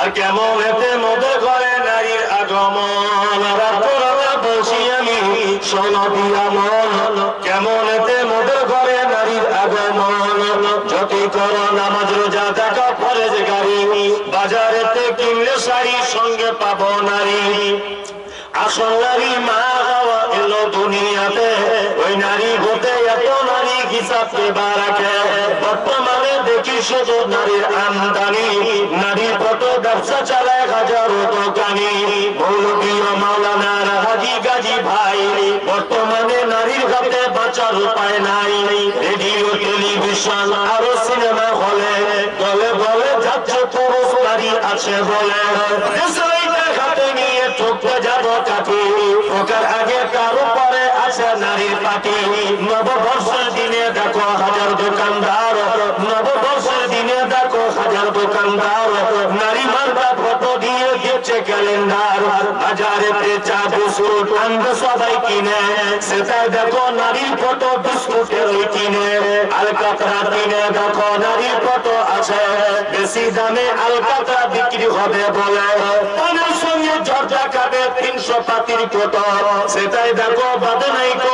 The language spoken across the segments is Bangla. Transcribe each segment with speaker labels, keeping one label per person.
Speaker 1: আর কেমন এতে মধ্যে করে নারীর আগমন। আমি সোনা দিয়া মন। কেমন এতে মধ্যে করে নারীর আগমন। যতি করো নামাজ, রোজা দেখা ফরেজ, গাড়ি। বাজারেতে কিনলে শাড়ি সঙ্গে পাবো নারী। আসল নারী মা বাবা এলো দুনিয়াতে। ওই নারী হিসাব পেবা রাখে বর্তমানে দেখি শুধু নারীর আমদানি। নারী কত ব্যবসা চালায় হাজারো দোকানি। মৌলবীয় মাওলানার হাজি গাজি ভাই। বর্তমানে নারীর হাতে বাঁচার উপায় নাই। রেডিও, টেলিভিশন আরও সিনেমা হলে বলে বলে যাচ্ছে পুরুষ নারী আছে বলে। হাতে নিয়ে ঠুকতে যাব কাঠি। ওকার আগে কারও পরে আছে নারীর পাটি। নববর্ষের দিনে দেখো হাজার দোকানদার। নববর্ষের দিনে দেখো হাজার দোকানদার। নারী মার্কা ফটো দিয়ে ক্যালেন্ডার। সবাই কিনে। সেটাই দেখো নারীর ফটো, বিস্কুটের ওই কিনে। আলকাতরা কিনে দেখো নারীর ফটো আছে। বেশি দামে আলকাতরা বিক্রি হবে বলে। পানের সঙ্গে খাবে তিনশো পাতির ফটো। সেটাই দেখো বাদে নাইকো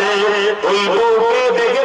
Speaker 1: दे उल्लू के दिगे